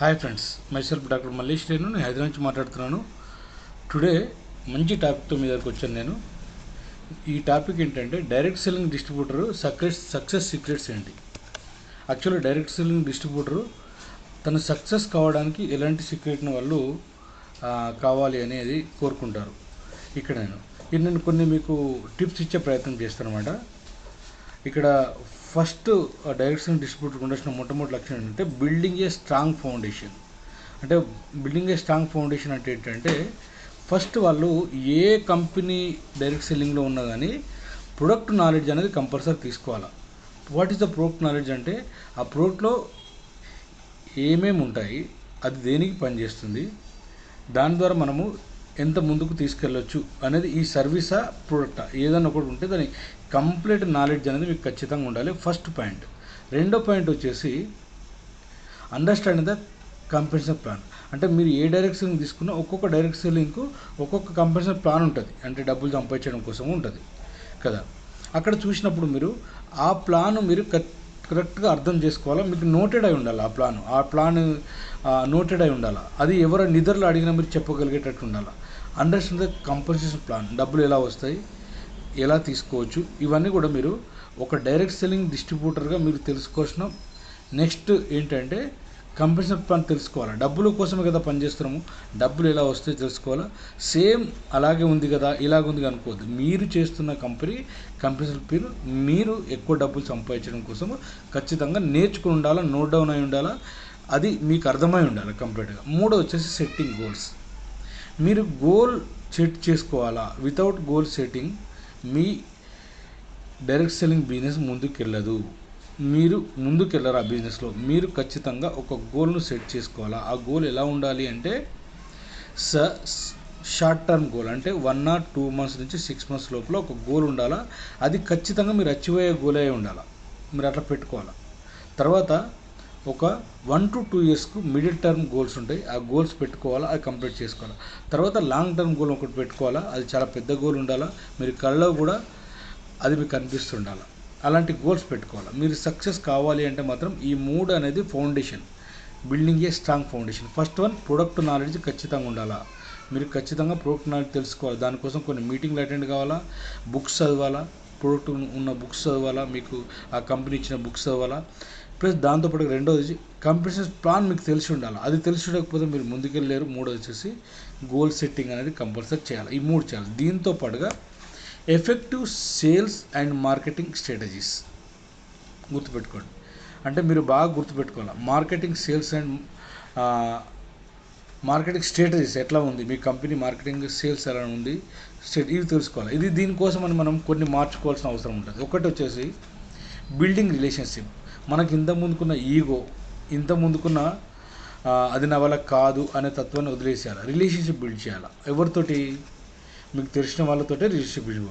Hi friends myself doctor Mallesh నేను నేను హైదరాబాద్ నుంచి మాట్లాడుతున్నాను. టుడే మంచి టాపిక్తో మీ దగ్గరకు వచ్చాను నేను. ఈ టాపిక్ ఏంటంటే direct selling distributor success success secrets ఏంటి? యాక్చువల్లీ డైరెక్ట్ సెల్లింగ్ డిస్ట్రిబ్యూటరు తను సక్సెస్ కావడానికి ఎలాంటి సీక్రెట్ని వాళ్ళు కావాలి అనేది కోరుకుంటారు. ఇక్కడ నేను. ఇది నేను కొన్ని మీకు టిప్స్ ఇచ్చే ప్రయత్నం చేస్తాను అనమాట ఇక్కడ ఫస్ట్ డైరెక్షన్ డిస్ట్రిబ్యూటర్ ఉండాల్సిన మొట్టమొదటి లక్ష్యం ఏంటంటే బిల్డింగ్ ఏ స్ట్రాంగ్ ఫౌండేషన్ అంటే బిల్డింగ్ ఏ స్ట్రాంగ్ ఫౌండేషన్ అంటే ఏంటంటే ఫస్ట్ వాళ్ళు ఏ కంపెనీ డైరెక్ట్ సెల్లింగ్లో ఉన్నా కానీ ప్రొడక్ట్ నాలెడ్జ్ అనేది కంపల్సరీ తీసుకోవాలి. What is the product knowledge అంటే ఆ ప్రోడక్ట్లో ఏమేమి ఉంటాయి అది దేనికి పనిచేస్తుంది దాని ద్వారా మనము ఎంత ముందుకు తీసుకెళ్ళొచ్చు అనేది ఈ సర్వీసా ప్రోడక్టా? ఏదైనా ఒకటి ఉంటే దాని కంప్లీట్ నాలెడ్జ్ అనేది మీకు ఖచ్చితంగా ఉండాలి. First point. రెండో పాయింట్ వచ్చేసి అండర్స్టాండింగ్ ద కంపెన్సేషన్ ప్లాన్ అంటే మీరు ఏ డైరెక్షన్ తీసుకున్నా ఒక్కొక్క డైరెక్షన్ సెల్లింగ్కు ఒక్కొక్క కంపెన్సేషన్ ప్లాన్ ఉంటుంది. అంటే డబ్బులు సంపాదించడం కోసం ఉంటుంది. కదా? అక్కడ చూసినప్పుడు మీరు ఆ ప్లాన్ మీరు కరెక్ట్గా అర్థం చేసుకోవాలా? మీకు నోటెడ్ అయి ఉండాలి ఆ ప్లాన్ ఆ ప్లాన్ నోటెడ్ అయి ఉండాలి? అది ఎవరో నిద్రలో అడిగినా మీరు చెప్పగలిగేటట్టు ఉండాలి? అండర్స్టాండ్ ద కంపన్సేషన్ ప్లాన్ డబ్బులు ఎలా వస్తాయి? ఎలా తీసుకోవచ్చు? ఇవన్నీ కూడా మీరు ఒక డైరెక్ట్ సెల్లింగ్ డిస్ట్రిబ్యూటర్గా మీరు తెలుసుకోవాల్సిన నెక్స్ట్ ఏంటంటే కంపెన్సేషన్ ప్లాన్ తెలుసుకోవాలి. డబ్బుల కోసమే కదా పనిచేస్తున్నాము డబ్బులు ఎలా వస్తాయో తెలుసుకోవాలా? సేమ్ అలాగే ఉంది కదా ఇలాగ ఉంది అనుకోవద్దు. మీరు చేస్తున్న కంపెనీ కంపెన్సేషన్ పేరు మీరు ఎక్కువ డబ్బులు సంపాదించడం కోసం ఖచ్చితంగా నేర్చుకుని ఉండాలా నోట్ డౌన్ అయి ఉండాలా? అది మీకు అర్థమై ఉండాలి కంప్లీట్గా. మూడో వచ్చేసి సెట్టింగ్ గోల్స్. మీరు గోల్ సెట్ చేసుకోవాలా? వితౌట్ గోల్ సెట్టింగ్ మీ డైరెక్ట్ సెల్లింగ్ బిజినెస్ ముందుకు వెళ్ళదు మీరు ముందుకెళ్ళరా బిజినెస్లో? మీరు ఖచ్చితంగా ఒక గోల్ను సెట్ చేసుకోవాలా? ఆ గోల్ ఎలా ఉండాలి అంటే స షార్ట్ టర్మ్ గోల్ అంటే వన్ ఆర్ టూ మంత్స్ నుంచి సిక్స్ మంత్స్ లోపల ఒక గోల్ ఉండాలా? అది ఖచ్చితంగా మీరు అచీవ్ అయ్యే గోల్ అయి ఉండాలా? మీరు అట్లా పెట్టుకోవాలా? తర్వాత ఒక వన్ టు టూ ఇయర్స్కు మిడిల్ టర్మ్ గోల్స్ ఉంటాయి. ఆ గోల్స్ పెట్టుకోవాలా? అది కంప్లీట్ చేసుకోవాలా? తర్వాత లాంగ్ టర్మ్ గోల్ ఒకటి పెట్టుకోవాలా? అది చాలా పెద్ద గోల్ ఉండాలా? మీరు కళ్ళలో కూడా అది మీకు కనిపిస్తుండాలి? అలాంటి గోల్స్ పెట్టుకోవాలి. మీరు సక్సెస్ కావాలి అంటే మాత్రం ఈ మూడు అనేది foundation building a strong foundation first one product knowledge ఖచ్చితంగా ఉండాలా? మీరు ఖచ్చితంగా ప్రొడక్ట్ నాలెడ్జ్ తెలుసుకోవాలి. దానికోసం కొన్ని మీటింగ్లు అటెండ్ కావాలా? బుక్స్ చదవాలా? ప్రొడక్ట్ ఉన్న బుక్స్ చదవాలా? మీకు ఆ కంపెనీ ఇచ్చిన బుక్స్ చదవాలా? ప్లస్ దాంతోపాటు రెండోది కంపెనీషన్ ప్లాన్ మీకు తెలిసి ఉండాలి? అది తెలిసి ఉండకపోతే మీరు ముందుకెళ్ళలేరు. మూడోది వచ్చేసి గోల్ సెట్టింగ్ అనేది కంపల్సరీ చేయాలి. ఈ మూడు చేయాలి. దీంతో పాటుగా effective sales and marketing strategies. గుర్తుపెట్టుకోండి. అంటే మీరు బాగా గుర్తుపెట్టుకోవాలి. Marketing sales and marketing strategies ఎట్లా ఉంది? మీ కంపెనీ మార్కెటింగ్ సేల్స్ ఎలా ఉంది? స్ట్రేట్ ఇవి తెలుసుకోవాలి. ఇది దీనికోసం అని మనం కొన్ని మార్చుకోవాల్సిన అవసరం ఉంటుంది. ఒకటి వచ్చేసి బిల్డింగ్ రిలేషన్షిప్. మనకి ఇంత ముందుకున్న ఈగో ఇంత ముందుకున్న అది నా వల్ల కాదు అనే తత్వాన్ని వదిలేసేయాలి. రిలేషన్షిప్ బిల్డ్ చేయాలి. ఎవరితోటి మీకు తెలిసిన వాళ్ళతోటే రిలేషన్షిప్ బిల్డ్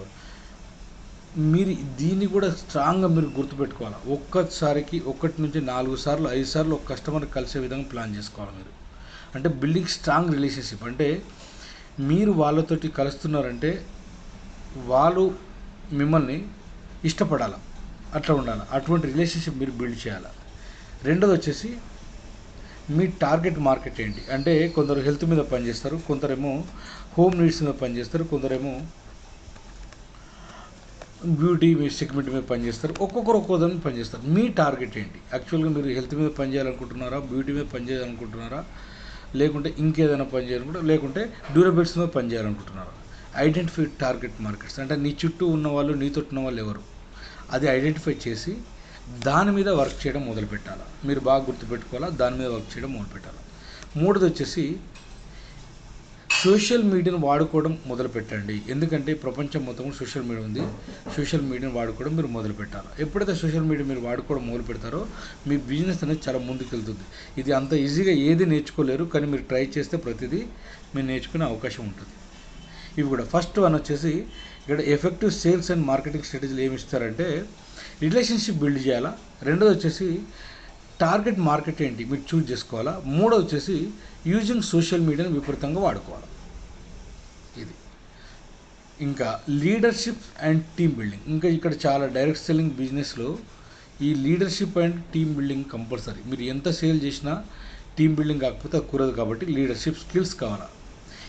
మీరు దీన్ని కూడా స్ట్రాంగ్గా మీరు గుర్తుపెట్టుకోవాలి? ఒక్కసారికి ఒకటి నుంచి నాలుగు సార్లు ఐదు సార్లు ఒక కస్టమర్ కలిసే విధంగా ప్లాన్ చేసుకోవాలి మీరు. అంటే బిల్డింగ్ స్ట్రాంగ్ రిలేషన్షిప్ అంటే మీరు వాళ్ళతోటి కలుస్తున్నారంటే వాళ్ళు మిమ్మల్ని ఇష్టపడాలి? అట్లా ఉండాలి? అటువంటి రిలేషన్షిప్ మీరు బిల్డ్ చేయాలి? రెండోది వచ్చేసి మీ టార్గెట్ మార్కెట్ ఏంటి? అంటే కొందరు హెల్త్ మీద పనిచేస్తారు కొందరేమో హోమ్ నీడ్స్ మీద పనిచేస్తారు కొందరేమో బ్యూటీ మీ సెగ్మెంట్ మీద పనిచేస్తారు ఒక్కొక్కరు ఒక్కో దాని పనిచేస్తారు. మీ టార్గెట్ ఏంటి? యాక్చువల్గా మీరు హెల్త్ మీద పనిచేయాలనుకుంటున్నారా బ్యూటీ మీద పనిచేయాలనుకుంటున్నారా లేకుంటే ఇంకేదైనా పని చేయాలనుకుంటే లేకుంటే డ్యూరబిలిటీస్ మీద పనిచేయాలనుకుంటున్నారా? Identify target markets. అంటే నీ చుట్టూ ఉన్న వాళ్ళు నీతో ఉన్న వాళ్ళు ఎవరు? అది ఐడెంటిఫై చేసి దాని మీద వర్క్ చేయడం మొదలు పెట్టాలి మీరు బాగా గుర్తుపెట్టుకోవాలా? దాని మీద వర్క్ చేయడం మొదలు పెట్టాలి మూడోది వచ్చేసి సోషల్ మీడియాను వాడుకోవడం మొదలు పెట్టండి ఎందుకంటే ప్రపంచం మొత్తం సోషల్ మీడియా ఉంది. సోషల్ మీడియాను వాడుకోవడం మీరు మొదలు పెట్టాలి ఎప్పుడైతే సోషల్ మీడియా మీరు వాడుకోవడం మొదలు పెడతారో మీ బిజినెస్ అనేది చాలా ముందుకెళ్తుంది. ఇది అంత ఈజీగా ఏది నేర్చుకోలేరు కానీ మీరు ట్రై చేస్తే ప్రతిదీ మీరు నేర్చుకునే అవకాశం ఉంటుంది. ఇవి కూడా. ఫస్ట్ వన్ వచ్చేసి ఇక్కడ ఎఫెక్టివ్ సేల్స్ అండ్ మార్కెటింగ్ స్ట్రాటజీలు ఏమి ఇస్తారంటే రిలేషన్షిప్ బిల్డ్ చేయాలా? రెండోది వచ్చేసి టార్గెట్ మార్కెట్ ఏంటి? మీరు చూజ్ చేసుకోవాలా? మూడోది వచ్చేసి యూజింగ్ సోషల్ మీడియాని విపరీతంగా వాడుకోవాలి? ఇది. ఇంకా లీడర్షిప్ అండ్ టీమ్ బిల్డింగ్. ఇంకా ఇక్కడ చాలా డైరెక్ట్ సెల్లింగ్ బిజినెస్లో ఈ leadership and team building compulsory. మీరు ఎంత సేల్ చేసినా టీమ్ బిల్డింగ్ కాకపోతే కుదరదు కాబట్టి లీడర్షిప్ స్కిల్స్ కావాలా?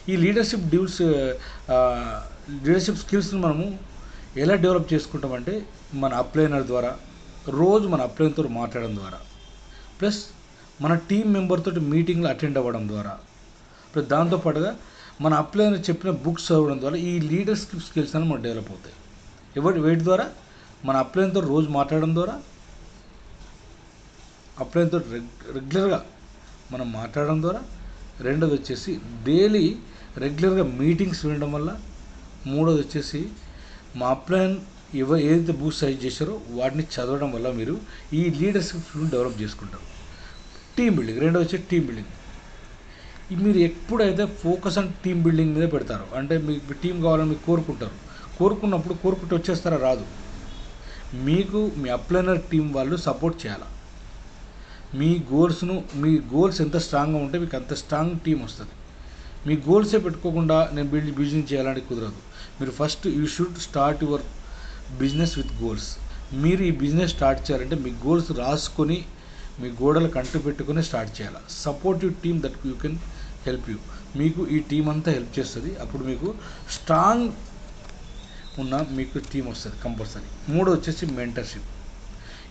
ఈ లీడర్షిప్ డ్యూల్స్ లీడర్షిప్ స్కిల్స్ని మనము ఎలా డెవలప్ చేసుకుంటామంటే మన అప్లైనర్ ద్వారా రోజు మన అప్లైన్తో మాట్లాడడం ద్వారా. ప్లస్ మన టీం మెంబర్తో మీటింగ్లు అటెండ్ అవ్వడం ద్వారా. ప్లస్ దాంతోపాటుగా మన అప్లైనర్ చెప్పిన బుక్స్ చదవడం ద్వారా ఈ లీడర్షిప్ స్కిల్స్ అనేవి మనకు డెవలప్ అవుతాయి. ఎవరి వేటి ద్వారా మన అప్లైన్తో రోజు మాట్లాడడం ద్వారా అప్లైన్తో రెగ్ రెగ్యులర్గా మనం మాట్లాడడం ద్వారా రెండోది వచ్చేసి డైలీ రెగ్యులర్గా మీటింగ్స్ వినడం వల్ల మూడోది వచ్చేసి మా ప్లాన్ ఇవ ఏదైతే బుక్స్ సజెస్ట్ చేశారో వాటిని చదవడం వల్ల మీరు ఈ లీడర్షిప్ డెవలప్ చేసుకుంటారు. టీమ్ బిల్డింగ్ రెండో వచ్చి టీమ్ బిల్డింగ్ మీరు ఎప్పుడైతే ఫోకస్ ఆన్ టీమ్ బిల్డింగ్ మీద పెడతారు అంటే మీకు టీం కావాలని మీరు కోరుకుంటారు కోరుకున్నప్పుడు కోరుకుంటూ వచ్చేస్తారా రాదు. మీకు మీ అప్లైనర్ టీం వాళ్ళు సపోర్ట్ చేయాలి? మీ గోల్స్ను మీ గోల్స్ ఎంత స్ట్రాంగ్గా ఉంటే మీకు అంత స్ట్రాంగ్ టీం వస్తుంది. మీ గోల్సే పెట్టుకోకుండా నేను బిల్డ్ బిజినెస్ చేయాలని కుదరదు. మీరు first you should start your business with goals మీరు ఈ బిజినెస్ స్టార్ట్ చేయాలంటే మీ గోల్స్ రాసుకొని మీ గోడలకు అంటు పెట్టుకొని స్టార్ట్ చేయాలి. Supportive team that you can help you మీకు ఈ టీం అంతా హెల్ప్ చేస్తుంది. అప్పుడు మీకు స్ట్రాంగ్ ఉన్న మీకు టీం వస్తుంది కంపల్సరీ మూడో వచ్చేసి మెంటర్షిప్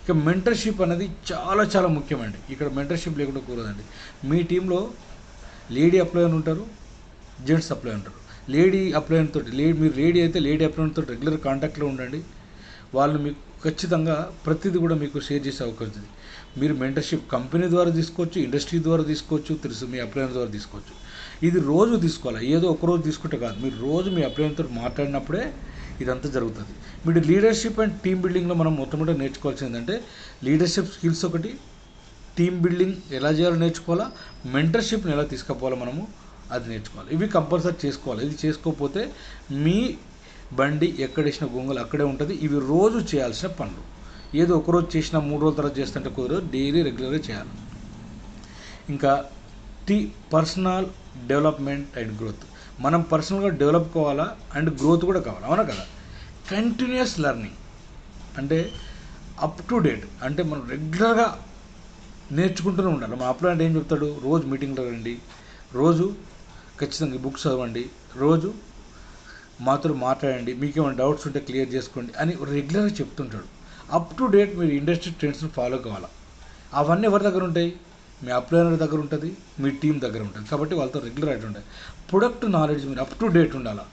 ఇక మెంటర్షిప్ అనేది చాలా చాలా ముఖ్యమండి. ఇక్కడ మెంటర్షిప్ లేకుండా కూరదండి. మీ టీంలో లేడీ అప్లయర్ ఉంటారు జెంట్స్ అప్లయర్ ఉంటారు. లేడీ అప్లయర్ తోటి లేడీ మీరు లేడీ అయితే లేడీ అప్లయర్ తోటి రెగ్యులర్ కాంటాక్ట్లో ఉండండి. వాళ్ళు మీకు ఖచ్చితంగా ప్రతిదీ కూడా మీకు షేర్ చేసే అవకాశం ఉంది. మీరు మెంటర్షిప్ కంపెనీ ద్వారా తీసుకోవచ్చు ఇండస్ట్రీ ద్వారా తీసుకోవచ్చు తెలుసు మీ అప్లయర్ ద్వారా తీసుకోవచ్చు. ఇది రోజు తీసుకోవాలి. ఏదో ఒక రోజు తీసుకుంటే కాదు. మీరు రోజు మీ అప్లయర్తో మాట్లాడినప్పుడే ఇదంతా జరుగుతుంది. మీరు లీడర్షిప్ అండ్ టీమ్ బిల్డింగ్లో మనం మొట్టమొదటి నేర్చుకోవాల్సింది ఏంటంటే లీడర్షిప్ స్కిల్స్ ఒకటి టీమ్ బిల్డింగ్ ఎలా చేయాలో నేర్చుకోవాలా మెంటర్షిప్ని ఎలా తీసుకుపోవాలో మనము అది నేర్చుకోవాలి. ఇవి కంపల్సరీ చేసుకోవాలి. ఇది చేసుకోకపోతే మీ బండి ఎక్కడేసిన గొంగలు అక్కడే ఉంటుంది. ఇవి రోజు చేయాల్సిన పనులు. ఏదో ఒక రోజు చేసిన మూడు రోజుల తర్వాత చేస్తుంటే కుదరదు డైలీ రెగ్యులర్గా చేయాలి. ఇంకా టీ పర్సనల్ డెవలప్మెంట్ అండ్ గ్రోత్. మనం పర్సనల్గా డెవలప్ కావాలా? అండ్ గ్రోత్ కూడా కావాలి? అవునా కదా? Continuous learning. అంటే అప్ టు డేట్. అంటే మనం రెగ్యులర్గా నేర్చుకుంటూనే ఉండాలి. మన అప్లాంటి ఏం చెప్తాడు? రోజు మీటింగ్లో రండి. రోజు ఖచ్చితంగా ఈ బుక్స్ చదవండి. రోజు మాతో మాట్లాడండి. మీకు ఏమైనా డౌట్స్ ఉంటే క్లియర్ చేసుకోండి అని రెగ్యులర్గా చెప్తుంటాడు. అప్ టు డేట్ మీరు ఇండస్ట్రీ ట్రెండ్స్ని ఫాలో కావాలా? అవన్నీ ఎవరి దగ్గర ఉంటాయి? మీ అప్లైనర్ దగ్గర ఉంటుంది మీ టీం దగ్గర ఉంటుంది. కాబట్టి వాళ్ళతో రెగ్యులర్ అయితే ఉంటాయి ప్రొడక్ట్ నాలెడ్జ్ మీరు అప్ టు డేట్ ఉండాలా?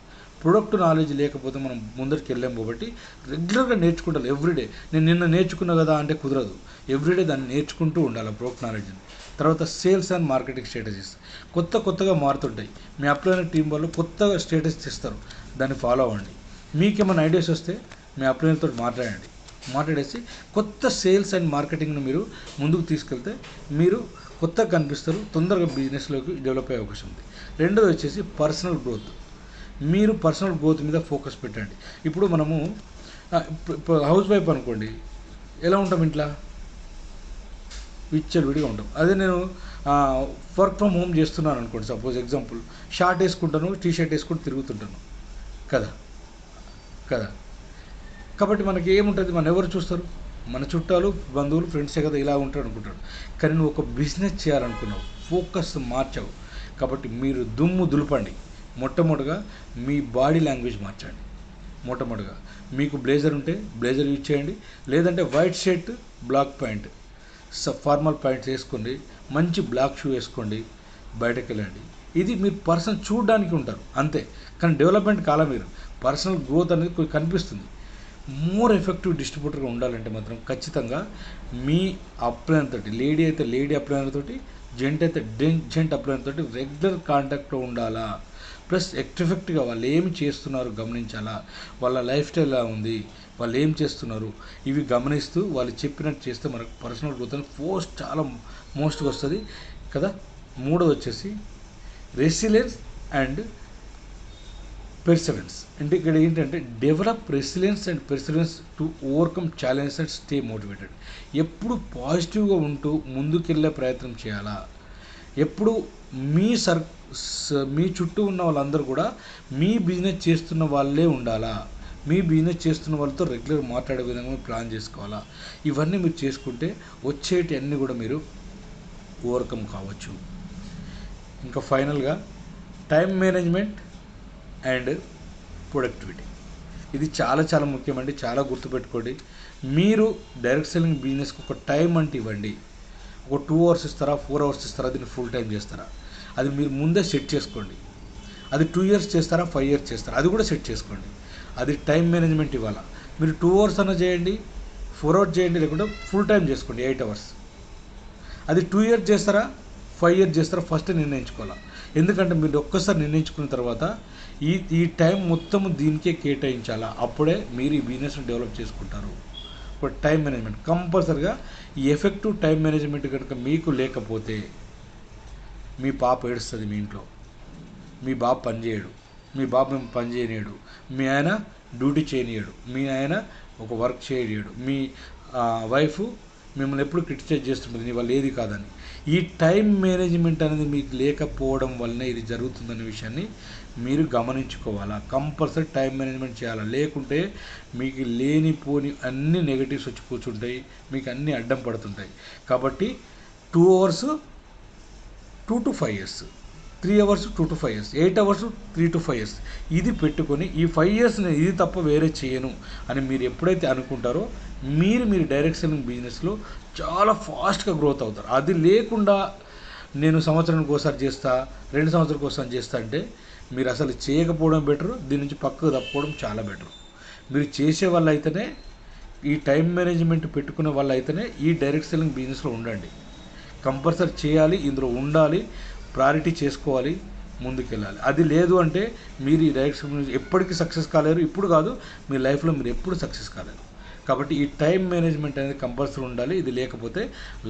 ప్రొడక్ట్ నాలెడ్జ్ లేకపోతే మనం ముందరికి వెళ్ళాం కాబట్టి రెగ్యులర్గా నేర్చుకుంటారు ఎవ్రీడే నేను నిన్న నేర్చుకున్నా కదా అంటే కుదరదు. ఎవ్రీడే దాన్ని నేర్చుకుంటూ ఉండాలి ప్రొడక్ట్ నాలెడ్జ్ని? తర్వాత సేల్స్ అండ్ మార్కెటింగ్ స్ట్రాటజీస్. కొత్త కొత్తగా మారుతుంటాయి. మీ అప్లైన టీం వాళ్ళు కొత్తగా స్టేటస్ ఇస్తారు దాన్ని ఫాలో అవ్వండి. మీకు ఏమైనా ఐడియాస్ వస్తే మీ అప్లైన్తో మాట్లాడండి. మాట్లాడేసి కొత్త సేల్స్ అండ్ మార్కెటింగ్ను మీరు ముందుకు తీసుకెళ్తే మీరు కొత్తగా కనిపిస్తారు. తొందరగా బిజినెస్లోకి డెవలప్ అయ్యే అవకాశం ఉంది. రెండోది వచ్చేసి పర్సనల్ గ్రోత్. మీరు పర్సనల్ గ్రోత్ మీద ఫోకస్ పెట్టండి. ఇప్పుడు మనము ఇప్పుడు హౌస్ వైఫ్ అనుకోండి. ఎలా ఉంటాం ఇంట్లో? విచ్చలు విడిగా ఉంటాం అదే నేను వర్క్ ఫ్రమ్ హోమ్ చేస్తున్నాను అనుకోండి సపోజ్ ఎగ్జాంపుల్ షార్ట్ వేసుకుంటాను టీ షర్ట్ వేసుకుని తిరుగుతుంటాను. కదా? కదా? కాబట్టి మనకి ఏముంటుంది? మన ఎవరు చూస్తారు? మన చుట్టాలు బంధువులు ఫ్రెండ్సే కదా ఇలా ఉంటారు అనుకుంటాడు కానీ నువ్వు ఒక బిజినెస్ చేయాలనుకున్నావు ఫోకస్ మార్చావు. కాబట్టి మీరు దుమ్ము దులపండి. మొట్టమొదటిగా మీ బాడీ లాంగ్వేజ్ మార్చండి. మొట్టమొదటిగా. మీకు బ్లేజర్ ఉంటే బ్లేజర్ యూజ్ చేయండి. లేదంటే white shirt black pant formal pants వేసుకోండి మంచి బ్లాక్ షూ వేసుకోండి బయటకు వెళ్ళండి. ఇది మీరు పర్సనల్ చూడడానికి ఉంటారు అంతే. కానీ డెవలప్మెంట్ కాల మీరు పర్సనల్ గ్రోత్ అనేది కనిపిస్తుంది. మోర్ ఎఫెక్టివ్ డిస్ట్రిబ్యూటర్గా ఉండాలంటే మాత్రం ఖచ్చితంగా మీ అప్లైన్ తోటి లేడీ అయితే లేడీ అప్లైన్ తోటి జెంట్ అయితే జెంట్ అప్లైన్ తోటి రెగ్యులర్ కాంటాక్ట్లో ఉండాలా. ప్లస్ ఎక్టిఫెక్ట్గా వాళ్ళు ఏమి చేస్తున్నారు గమనించాలా? వాళ్ళ లైఫ్ స్టైల్ ఎలా ఉంది? వాళ్ళు ఏం చేస్తున్నారు? ఇవి గమనిస్తూ వాళ్ళు చెప్పినట్టు చేస్తే మనకు పర్సనల్ గ్రోత్ అనేది ఫోస్ట్ చాలా మోస్ట్గా వస్తుంది. కదా? మూడోది వచ్చేసి రెసిలెన్స్ అండ్ పెర్సిలెన్స్ అంటే ఇక్కడ ఏంటంటే develop resilience and persistence to overcome challenge and stay motivated. ఎప్పుడు పాజిటివ్గా ఉంటూ ముందుకెళ్ళే ప్రయత్నం చేయాలా? ఎప్పుడు మీ సర్ మీ చుట్టూ ఉన్న వాళ్ళందరూ కూడా మీ బిజినెస్ చేస్తున్న వాళ్ళే ఉండాలా? మీ బిజినెస్ చేస్తున్న వాళ్ళతో రెగ్యులర్ మాట్లాడే విధంగా ప్లాన్ చేసుకోవాలా? ఇవన్నీ మీరు చేసుకుంటే వచ్చేటి అన్నీ కూడా మీరు ఓవర్కమ్ కావచ్చు. ఇంకా ఫైనల్గా టైం మేనేజ్మెంట్ అండ్ ప్రొడక్టివిటీ. ఇది చాలా చాలా ముఖ్యమండి. చాలా గుర్తుపెట్టుకోండి. మీరు డైరెక్ట్ సెల్లింగ్ బిజినెస్కి ఒక టైం అంటే ఇవ్వండి. ఒక టూ అవర్స్ ఇస్తారా ఫోర్ అవర్స్ ఇస్తారా దీన్ని ఫుల్ టైం చేస్తారా? అది మీరు ముందే సెట్ చేసుకోండి. అది టూ ఇయర్స్ చేస్తారా ఫైవ్ ఇయర్స్ చేస్తారా అది కూడా సెట్ చేసుకోండి. అది టైం మేనేజ్మెంట్ ఇవ్వాలా. మీరు టూ అవర్స్ అన్న చేయండి ఫోర్ అవర్స్ చేయండి లేకుంటే ఫుల్ టైం చేసుకోండి ఎయిట్ అవర్స్ అది టూ ఇయర్స్ చేస్తారా ఫైవ్ ఇయర్స్ చేస్తారా ఫస్ట్ నిర్ణయించుకోవాలా. ఎందుకంటే మీరు ఒక్కసారి నిర్ణయించుకున్న తర్వాత ఈ ఈ టైం మొత్తం దీనికే కేటాయించాలా. అప్పుడే మీరు ఈ బిజినెస్ని డెవలప్ చేసుకుంటారు. ఇప్పుడు టైం మేనేజ్మెంట్ కంపల్సరిగా ఈ ఎఫెక్టివ్ టైం మేనేజ్మెంట్ కనుక మీకు లేకపోతే మీ పాప ఏడుస్తుంది మీ ఇంట్లో. మీ బాబు పని చేయడు. మీ బాబు మేము పని మీ ఆయన డ్యూటీ చేయనీయడు. మీ ఆయన ఒక వర్క్ చేయనీయడు. మీ వైఫ్ మిమ్మల్ని ఎప్పుడు క్రిటిసైజ్ చేస్తుంటుంది. నీ వల్ల ఏది కాదని. ఈ టైం మేనేజ్మెంట్ అనేది మీకు లేకపోవడం వల్లనే ఇది జరుగుతుందనే విషయాన్ని మీరు గమనించుకోవాలా? కంపల్సరీ టైం మేనేజ్మెంట్ చేయాలా? లేకుంటే మీకు లేనిపోని అన్ని నెగటివ్స్ వచ్చి కూర్చుంటాయి. మీకు అన్ని అడ్డం పడుతుంటాయి. కాబట్టి two hours two to five years three hours two to five years eight hours three to five years ఇది పెట్టుకొని ఈ ఫైవ్ ఇయర్స్ నేను ఇది తప్ప వేరే చేయను అని మీరు ఎప్పుడైతే అనుకుంటారో మీరు మీరు డైరెక్ట్ సెల్లింగ్ బిజినెస్లో చాలా ఫాస్ట్గా గ్రోత్ అవుతారు. అది లేకుండా నేను సంవత్సరానికి ఒకసారి చేస్తా రెండు సంవత్సరాలకు ఒకసారి చేస్తా అంటే మీరు అసలు చేయకపోవడం బెటర్ దీని నుంచి పక్కకు తప్పుకోవడం చాలా బెటర్ మీరు చేసే వాళ్ళు అయితేనే ఈ టైం మేనేజ్మెంట్ పెట్టుకునే వాళ్ళు అయితేనే ఈ డైరెక్ట్ సెల్లింగ్ బిజినెస్లో ఉండండి. కంపల్సరీ చేయాలి ఇందులో ఉండాలి ప్రయారిటీ చేసుకోవాలి ముందుకెళ్ళాలి. అది లేదు అంటే మీరు ఈ డైరెక్షన్ ఎప్పటికీ సక్సెస్ కాలేరు. ఇప్పుడు కాదు మీ లైఫ్లో మీరు ఎప్పుడు సక్సెస్ కాలేరు. కాబట్టి ఈ టైం మేనేజ్మెంట్ అనేది కంపల్సరీ ఉండాలి. ఇది లేకపోతే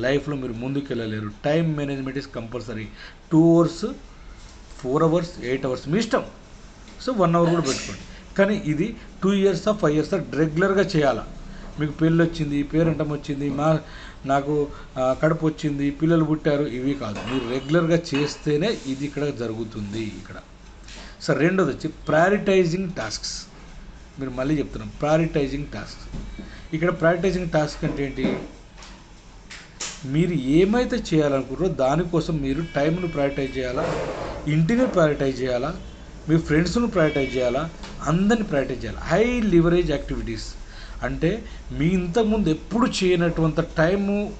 లైఫ్లో మీరు ముందుకు వెళ్ళలేరు time management is compulsory two hours four hours eight hours మీ ఇష్టం. సో వన్ అవర్ కూడా పెట్టుకోండి. కానీ ఇది టూ ఇయర్స్ ఫైవ్ ఇయర్స్ రెగ్యులర్గా చేయాలా? మీకు పెళ్ళి వచ్చింది పేరెంటం వచ్చింది మా నాకు కడుపు వచ్చింది పిల్లలు పుట్టారు ఇవి కాదు. మీరు రెగ్యులర్గా చేస్తేనే ఇది ఇక్కడ జరుగుతుంది ఇక్కడ. సార్ రెండోది వచ్చి ప్రయారిటైజింగ్ టాస్క్స్ మీరు మళ్ళీ చెప్తున్నాం ప్రయారిటైజింగ్ టాస్క్ ఇక్కడ ప్రయారిటైజింగ్ టాస్క్ అంటే ఏంటి? మీరు ఏమైతే చేయాలనుకుంటారో దానికోసం మీరు టైంను ప్రయారిటైజ్ చేయాలా? ఇంటిని ప్రయారిటైజ్ చేయాలా? మీ ఫ్రెండ్స్ను ప్రయారిటైజ్ చేయాలా? అందరిని ప్రయారిటైజ్ చేయాలి? హై లివరేజ్ యాక్టివిటీస్ అంటే మీ ఇంతకుముందు ఎప్పుడు చేయనటువంటి టైము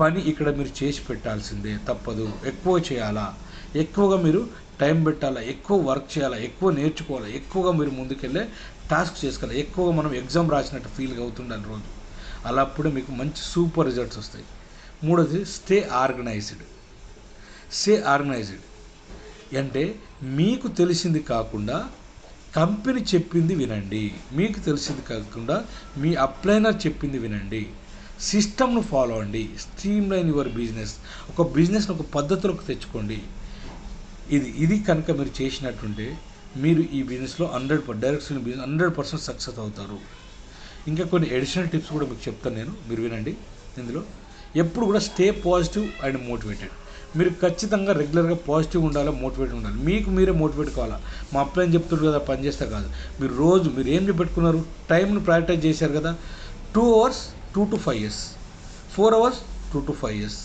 పని ఇక్కడ మీరు చేసి పెట్టాల్సిందే. తప్పదు. ఎక్కువ చేయాలా? ఎక్కువగా మీరు టైం పెట్టాలా? ఎక్కువ వర్క్ చేయాలా? ఎక్కువ నేర్చుకోవాలా? ఎక్కువగా మీరు ముందుకెళ్ళే టాస్క్ చేసుకోవాలి? ఎక్కువగా మనం ఎగ్జామ్ రాసినట్టు ఫీల్గా అవుతుండాలి రోజు. అలా అప్పుడే మీకు మంచి సూపర్ రిజల్ట్స్ వస్తాయి. మూడోది స్టే ఆర్గనైజ్డ్ స్టే ఆర్గనైజ్డ్ అంటే మీకు తెలిసింది కాకుండా కంపెనీ చెప్పింది వినండి. మీకు తెలిసింది కాకుండా మీ అప్లైనర్ చెప్పింది వినండి. సిస్టమ్ను ఫాలో అండి స్ట్రీమ్ లైన్ యువర్ బిజినెస్. ఒక బిజినెస్ని ఒక పద్ధతిలోకి తెచ్చుకోండి. ఇది ఇది కనుక మీరు చేసినట్టుంటే మీరు ఈ బిజినెస్లో hundred direction business hundred percent success అవుతారు. ఇంకా కొన్ని అడిషనల్ టిప్స్ కూడా మీకు చెప్తాను నేను. మీరు వినండి. ఇందులో ఎప్పుడు కూడా స్టే పాజిటివ్ అండ్ మోటివేటెడ్. మీరు ఖచ్చితంగా రెగ్యులర్గా పాజిటివ్ ఉండాలి మోటివేట్ ఉండాలి? మీకు మీరే మోటివేట్ కావాలా? మా అప్లైన్ చెప్తున్నారు కదా పనిచేస్తే కాదు. మీరు రోజు మీరు ఏం పెట్టుకున్నారు టైంని ప్రయారిటైజ్ చేశారు కదా. Two hours two to five years four hours two to five years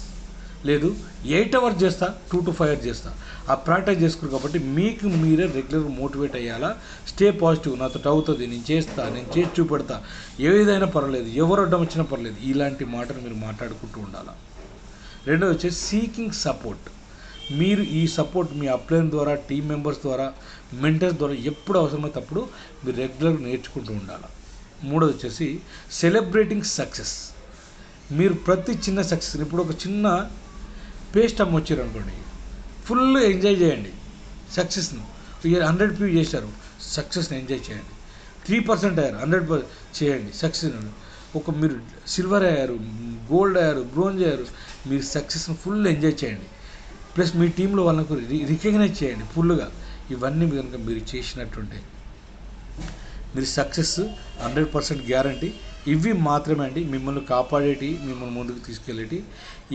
లేదు ఎయిట్ అవర్స్ చేస్తా టూ టు ఫైవ్ అవర్స్ చేస్తా. ఆ ప్రాక్టీస్ చేసుకున్నారు కాబట్టి మీకు మీరే రెగ్యులర్ మోటివేట్ అయ్యాలా? స్టే పాజిటివ్ నాతో అవుతుంది. నేను చేస్తా నేను చేసి చూపెడతా. ఏదైనా పర్వాలేదు. ఎవరు అడ్డం వచ్చినా పర్లేదు ఇలాంటి మాటలు మీరు మాట్లాడుకుంటూ ఉండాలా? రెండోది వచ్చేసి సీకింగ్ సపోర్ట్ మీరు ఈ సపోర్ట్ మీ అప్లైన్ ద్వారా టీం మెంబర్స్ ద్వారా మెంటర్స్ ద్వారా ఎప్పుడు అవసరమైతే అప్పుడు మీరు రెగ్యులర్గా నేర్చుకుంటూ ఉండాలి. మూడోది వచ్చేసి సెలబ్రేటింగ్ సక్సెస్ మీరు ప్రతి చిన్న సక్సెస్ ఇప్పుడు ఒక చిన్న పేస్ట్ అమ్మ వచ్చారు అనుకోండి ఫుల్ ఎంజాయ్ చేయండి సక్సెస్ను హండ్రెడ్ పీ చేశారు సక్సెస్ని ఎంజాయ్ చేయండి. త్రీ పర్సెంట్ అయ్యారు హండ్రెడ్ చేయండి సక్సెస్ ఒక మీరు సిల్వర్ అయ్యారు గోల్డ్ అయ్యారు బ్రోంజ్ అయ్యారు మీరు సక్సెస్ని ఫుల్ ఎంజాయ్ చేయండి. ప్లస్ మీ టీంలో వాళ్ళకు రికగ్నైజ్ చేయండి ఫుల్గా ఇవన్నీ కనుక మీరు చేసినట్టుంటే మీరు సక్సెస్ హండ్రెడ్ పర్సెంట్ గ్యారంటీ ఇవి మాత్రమే అండి. మిమ్మల్ని కాపాడేటి మిమ్మల్ని ముందుకు తీసుకెళ్ళేటి.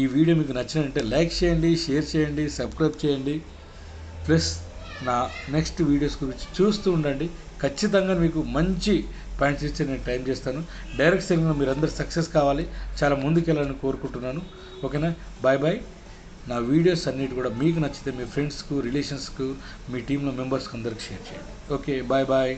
ఈ వీడియో మీకు నచ్చినంటే లైక్ చేయండి షేర్ చేయండి సబ్స్క్రైబ్ చేయండి. ప్లస్ నా నెక్స్ట్ వీడియోస్ గురించి చూస్తూ ఉండండి. ఖచ్చితంగా మీకు మంచి పాయింట్స్ ఇచ్చి నేను టైం చేస్తాను. డైరెక్ట్ సెల్లింగ్లో మీరు అందరు సక్సెస్ కావాలి. చాలా ముందుకెళ్ళాలని కోరుకుంటున్నాను. ఓకేనా? Bye bye. నా వీడియోస్ అన్నిటి కూడా మీకు నచ్చితే మీ ఫ్రెండ్స్కు రిలేషన్స్కు మీ టీంలో మెంబర్స్కి అందరికి షేర్ చేయండి. Okay bye bye.